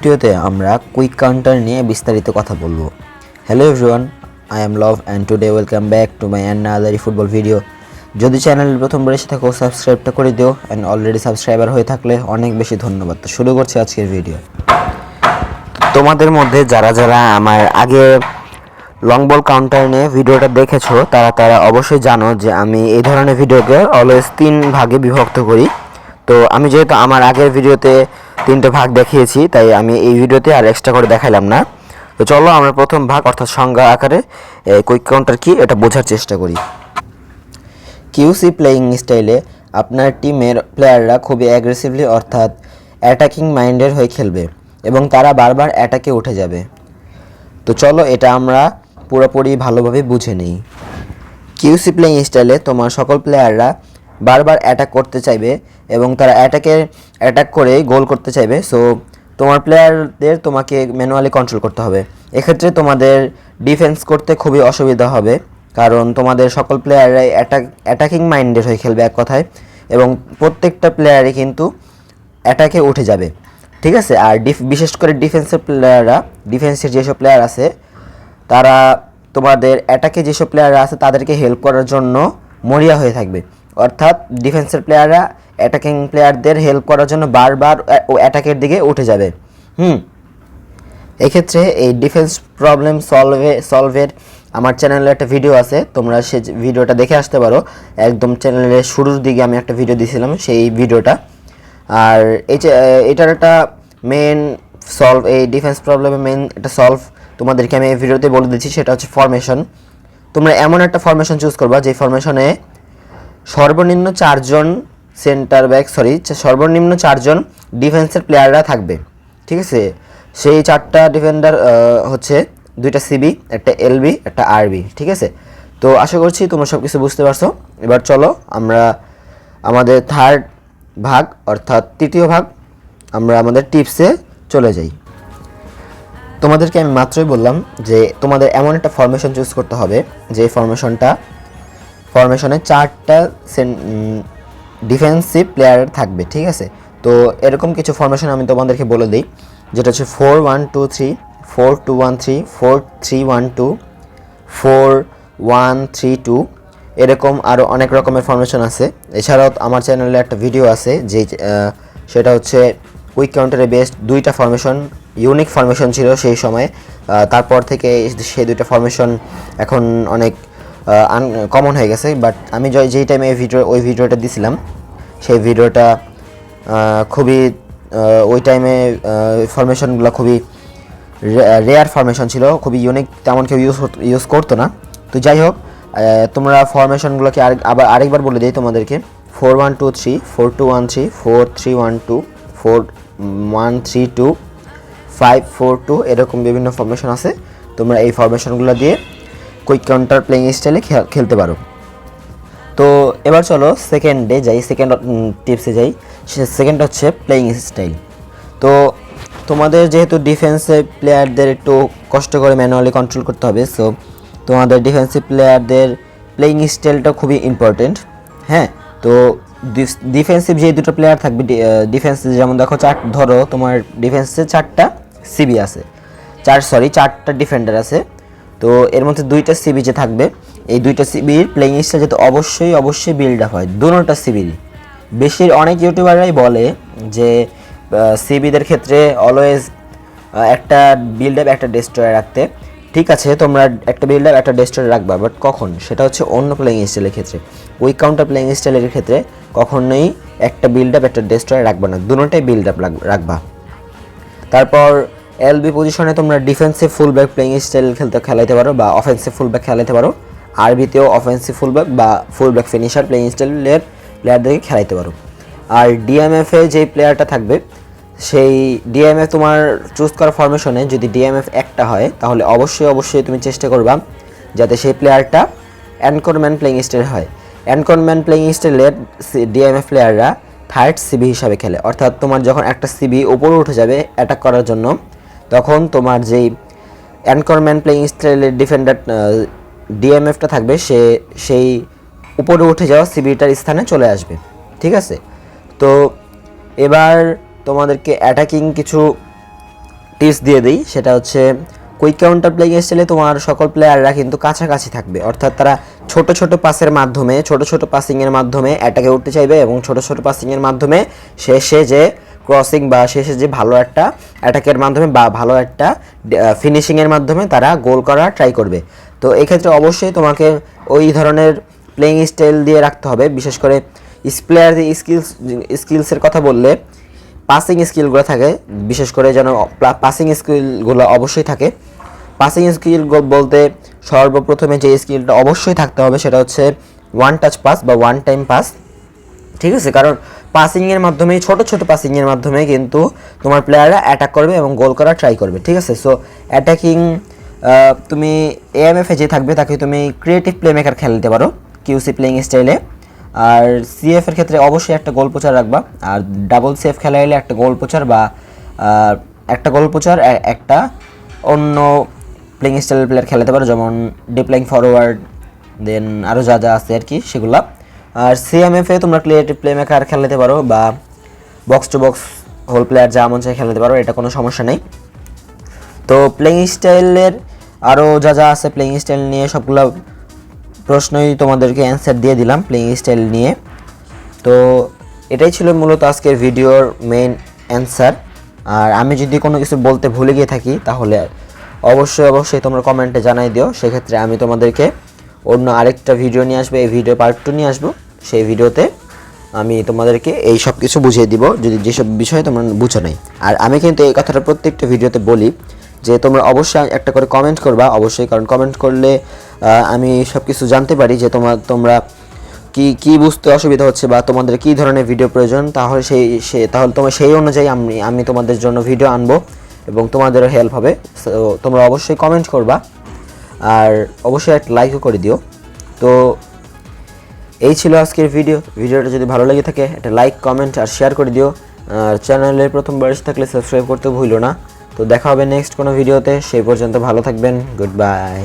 ভিডিওতে আমরা quick counter নিয়ে বিস্তারিত কথা বলব। Hello everyone I am love and today welcome back to my and football video যদি চ্যানেল প্রথমবার এসে থাকো সাবস্ক্রাইবটা করে দিও অ্যান্ড অলরেডি সাবস্ক্রাইবার হয়ে থাকলে অনেক বেশি ধন্যবাদ। তো শুরু করছি আজকের ভিডিও তোমাদের মধ্যে যারা যারা আমার আগে লং বল কাউন্টার নিয়ে ভিডিওটা দেখেছ, তারা তারা অবশ্যই জানো যে আমি এই ধরনের ভিডিওকে অলওয়েজ তিন ভাগে বিভক্ত করি। তো আমি যেহেতু আমার আগের ভিডিওতে তিনটে ভাগ দেখিয়েছি, তাই আমি এই ভিডিওতে আর এক্সট্রা করে দেখাইলাম না। তো চলো আমরা প্রথম ভাগ, অর্থাৎ সংজ্ঞা আকারে কুইক কাউন্টার কি, এটা বোঝার চেষ্টা করি। কিউসি প্লেয়িং স্টাইলে আপনার টিমের প্লেয়াররা খুবই অ্যাগ্রেসিভলি অর্থাৎ অ্যাটাকিং মাইন্ডের হয়ে খেলবে এবং তারা বারবার অ্যাটাকে উঠে যাবে। তো চলো এটা আমরা পুরোপুরি ভালোভাবে বুঝে নিই। কিউসি প্লেইং স্টাইলে তোমার সকল প্লেয়াররা বারবার অ্যাটাক করতে চাইবে এবং তারা অ্যাটাকে অ্যাটাক করে গোল করতে চাইবে সো তোমার প্লেয়ারদের তোমাকে ম্যানুয়ালি কন্ট্রোল করতে হবে। এক্ষেত্রে তোমাদের ডিফেন্স করতে খুবই অসুবিধা হবে, কারণ তোমাদের সকল প্লেয়াররাই অ্যাটাক অ্যাটাকিং মাইন্ডেড হয়ে খেলবে এক কথায়, এবং প্রত্যেকটা প্লেয়ারই কিন্তু অ্যাটাকে উঠে যাবে, ঠিক আছে? আর ডিফ বিশেষ করে ডিফেন্সের প্লেয়াররা ডিফেন্সের যেসব প্লেয়ার আছে, তারা তোমাদের অ্যাটাকে যেসব প্লেয়াররা আছে, তাদেরকে হেল্প করার জন্য মরিয়া হয়ে থাকবে। অর্থাৎ ডিফেন্সের প্লেয়াররা অ্যাটাকিং প্লেয়ারদের হেল্প করার জন্য বারবার অ্যাটাকের দিকে উঠে যাবে। হুম? এক্ষেত্রে এই ডিফেন্স প্রবলেম সলভে সলভের আমার চ্যানেলে একটা ভিডিও আছে, তোমরা সে ভিডিওটা দেখে আসতে পারো। একদম চ্যানেলের শুরুর দিকে আমি একটা ভিডিও দিয়েছিলাম সেই ভিডিওটা আর এই এটার একটা মেন সলভ এই ডিফেন্স প্রবলেমের মেন একটা সলভ তোমাদেরকে আমি এই ভিডিওতে বলে দিচ্ছি, সেটা হচ্ছে ফরমেশন তোমরা এমন একটা ফরমেশন চুজ করবা, যে ফরমেশনে সর্বনিম্ন চারজন সেন্টার ব্যাক সরি সর্বনিম্ন চারজন ডিফেন্সের প্লেয়াররা থাকবে। ঠিক আছে? সেই চারটা ডিফেন্ডার হচ্ছে দুইটা সিবি একটা এলবি একটা আরবি ঠিক আছে? তো আশা করছি তোমরা সব কিছু বুঝতে পারছ। এবার চলো আমরা আমাদের থার্ড ভাগ, অর্থাৎ তৃতীয় ভাগ, আমরা আমাদের টিপসে চলে যাই। তোমাদেরকে আমি মাত্রই বললাম যে তোমাদের এমন একটা ফরমেশন চুজ করতে হবে যে ফরমেশনটা ফরমেশনে চারটা ডিফেন্সিভ প্লেয়ার থাকবে, ঠিক আছে? তো এরকম কিছু ফরমেশন আমি তোমাদেরকে বলে দিই, যেটা হচ্ছে four one two three four two one three four three one two four one three two এরকম আরও অনেক রকমের ফরমেশন আছে। এছাড়াও আমার চ্যানেলে একটা ভিডিও আছে যে সেটা হচ্ছে উইক কাউন্টারে বেস্ট দুইটা ফরমেশন ইউনিক ফরমেশন ছিল সেই সময়। তারপর থেকে সেই দুইটা ফরমেশন এখন অনেক কমন হয়ে গেছে বাট আমি যেই টাইমে এই ভিডিও ওই ভিডিওটা দিছিলাম, সেই ভিডিওটা খুবই ওই টাইমে ফরমেশনগুলো খুবই রেয়ার ফরমেশন ছিল, খুবই ইউনিক তেমন কেউ ইউজ ইউজ করতো না। তো যাই হোক তোমরা ফরমেশনগুলোকে আবার আরেকবার বলে দিই তোমাদেরকে। Four one two three four two one three four three one two four one three two five four two এরকম বিভিন্ন ফরমেশন আছে। তোমরা এই ফরমেশনগুলো দিয়ে কুইক কাউন্টার প্লেইং স্টাইলে খেলতে পারো। তো এবার চলো সেকেন্ডে যাই সেকেন্ড টিপসে যাই। সেকেন্ড হচ্ছে প্লেইং স্টাইল তো তোমাদের যেহেতু ডিফেন্সিভ প্লেয়ারদের একটু কষ্ট করে ম্যানুয়ালি কন্ট্রোল করতে হবে সো তোমাদের ডিফেন্সিভ প্লেয়ারদের প্লেইং স্টাইলটা খুবই ইম্পর্টেন্ট হ্যাঁ তো ডিফেন্সিভ যে দুটো প্লেয়ার থাকবে ডিফেন্স যেমন দেখো চার, ধরো তোমার ডিফেন্সে চারটা সিবি আছে। চার সরি চারটা ডিফেন্ডার আছে। তো এর মধ্যে দুইটা সিবি যে থাকবে, এই দুইটা সিবির প্লেইং স্টাইল যাতে অবশ্যই অবশ্যই বিল্ড আপ হয়। দুটোটা সিবিরই বেশির অনেক ইউটিউবাররাই বলে যে সিবিদের ক্ষেত্রে অলওয়েজ একটা বিল্ড আপ একটা ডেস্ট্রয়ার রাখতে। ঠিক আছে, তোমরা একটা বিল্ড আপ একটা ডেস্ট্রয়ার রাখবা বাট কখন? সেটা হচ্ছে অন্য প্লেইং স্টাইলের ক্ষেত্রে। উইক কাউন্টার প্লেইং স্টাইলের ক্ষেত্রে কখনোই একটা বিল্ড আপ একটা ডেস্ট্রয়ার রাখবা না। দুটোটাই বিল্ড আপ রাখবা। তারপর এলবি পজিশনে তোমরা defensive full back playing style খেলতে খেলাইতে পারো বা অফেন্সিভ ফুল ব্যাক খেলাইতে পারো। আরবিতেও অফেন্সিভ ফুল ব্যাক বা ফুল ব্যাক ফিনিশার প্লেইং স্টাইলের প্লেয়ারদেরকে খেলাইতে পারো। আর ডিএমএফ যে প্লেয়ারটা থাকবে, সেই ডিএমএফ তোমার চুজ করা ফরমেশনে যদি ডিএমএফ একটা হয়, তাহলে অবশ্যই অবশ্যই তুমি চেষ্টা করবা যাতে সেই প্লেয়ারটা অ্যানকরম্যান প্লেইং স্টাইল হয়। অ্যানকরম্যান প্লেইং স্টাইলের ডিএমএফ প্লেয়াররা থার্ড সিবি হিসাবে খেলে। অর্থাৎ তোমার যখন একটা সিবি উপরে উঠে যাবে অ্যাটাক করার জন্য তখন তোমার যেই অ্যানকরম্যান প্লেইং স্টাইলের ডিফেন্ডার ডিএমএফটা থাকবে, সে সেই উপরে উঠে যাওয়া সিবিটার স্থানে চলে আসবে, ঠিক আছে? তো এবার তোমাদেরকে অ্যাটাকিং কিছু টিপস দিয়ে দিই, সেটা হচ্ছে কুইক কাউন্টার প্লেইং স্টাইলে তোমার সকল প্লেয়াররা কিন্তু কাছাকাছি থাকবে, অর্থাৎ তারা ছোট ছোট পাসের মাধ্যমে, ছোট ছোট পাসিংয়ের মাধ্যমে অ্যাটাকে উঠতে চাইবে এবং ছোট ছোট পাসিংয়ের মাধ্যমে সে সে যে ক্রসিং বা শেষে যে ভালো একটা অ্যাটাকের মাধ্যমে বা ভালো একটা ফিনিশিংয়ের মাধ্যমে তারা গোল করার ট্রাই করবে। তো এক্ষেত্রে অবশ্যই তোমাকে ওই ধরনের প্লেইং স্টাইল দিয়ে রাখতে হবে। বিশেষ করে প্লেয়ার স্কিলস স্কিলসের কথা বললে পাসিং স্কিলগুলো থাকে। বিশেষ করে যেন পাসিং স্কিলগুলো অবশ্যই থাকে। পাসিং স্কিল বলতে সর্বপ্রথমে যে স্কিলটা অবশ্যই থাকতে হবে সেটা হচ্ছে ওয়ান টাচ পাস বা ওয়ান টাইম পাস ঠিক আছে? কারণ পাসিংয়ের মাধ্যমে ছোট ছোট পাসিংয়ের মাধ্যমে কিন্তু তোমার প্লেয়াররা অ্যাটাক করবে এবং গোল করার ট্রাই করবে, ঠিক আছে? সো অ্যাটাকিং তুমি এএমএফে যে থাকবে, তাকে তুমি ক্রিয়েটিভ প্লে মেকার খেলতে পারো কিউসি প্লেইং স্টাইলে আর সিএফ এর ক্ষেত্রে অবশ্যই একটা গোল প্রচার রাখবা। আর ডাবল সিএফ খেলা এলে একটা গোল পোচার বা একটা গোল পোচার এ- একটা অন্য প্লেইং স্টাইলের প্লেয়ার খেলাতে পারো, যেমন ডিপ্লাইং ফরওয়ার্ড দেন আরও যা যা আছে আর কি, সেগুলা। আর সিএমএফে তোমরা ক্রিয়েটিভ প্লে মেকার খেলাতে পারো বা box to box hole player যা মন চায় খেলাতে পারো, এটা কোনো সমস্যা নেই। তো প্লেইং স্টাইলের আরও যা যা আছে প্লেইং স্টাইল নিয়ে সবগুলো প্রশ্নই তোমাদেরকে অ্যান্সার দিয়ে দিলাম প্লেইং স্টাইল নিয়ে। তো এটাই ছিল মূলত আজকের ভিডিওর মেইন অ্যান্সার আর আমি যদি কোনো কিছু বলতে ভুলে গিয়ে থাকি, তাহলে অবশ্যই অবশ্যই তোমরা কমেন্টে জানাই দিও। সেক্ষেত্রে আমি তোমাদেরকে অন্য আরেকটা ভিডিও নিয়ে আসব, এই ভিডিও পার্ট টু নিয়ে আসব। সেই ভিডিওতে আমি তোমাদেরকে এই সব কিছু বুঝিয়ে দিব, যদি যেসব বিষয়ে তোমরা বুঝো নাই। আর আমি কিন্তু এই কথাটা প্রত্যেকটা ভিডিওতে বলি যে, তোমরা অবশ্যই একটা করে কমেন্ট করবা, অবশ্যই, কারণ কমেন্ট করলে আমি সব কিছু জানতে পারি যে তোমার তোমরা কি কি বুঝতে অসুবিধা হচ্ছে বা তোমাদের কি ধরনের ভিডিও প্রয়োজন। তাহলে সেই, সে, তাহলে তোমার সেই অনুযায়ী আমি আমি তোমাদের জন্য ভিডিও আনব এবং তোমাদেরও হেল্প হবে। তোমরা অবশ্যই কমেন্ট করবা। আর অবশ্যই একটা লাইকও করে দিও। তো এই ছিল আজকের ভিডিও ভিডিওটা যদি ভালো লেগে থাকে, একটা লাইক কমেন্ট আর শেয়ার করে দিও। আর চ্যানেলে প্রথম বয়স থাকলে সাবস্ক্রাইব করতে ভুলো না। তো দেখা হবে নেক্সট কোনো ভিডিওতে সেই পর্যন্ত ভালো থাকবেন। Good bye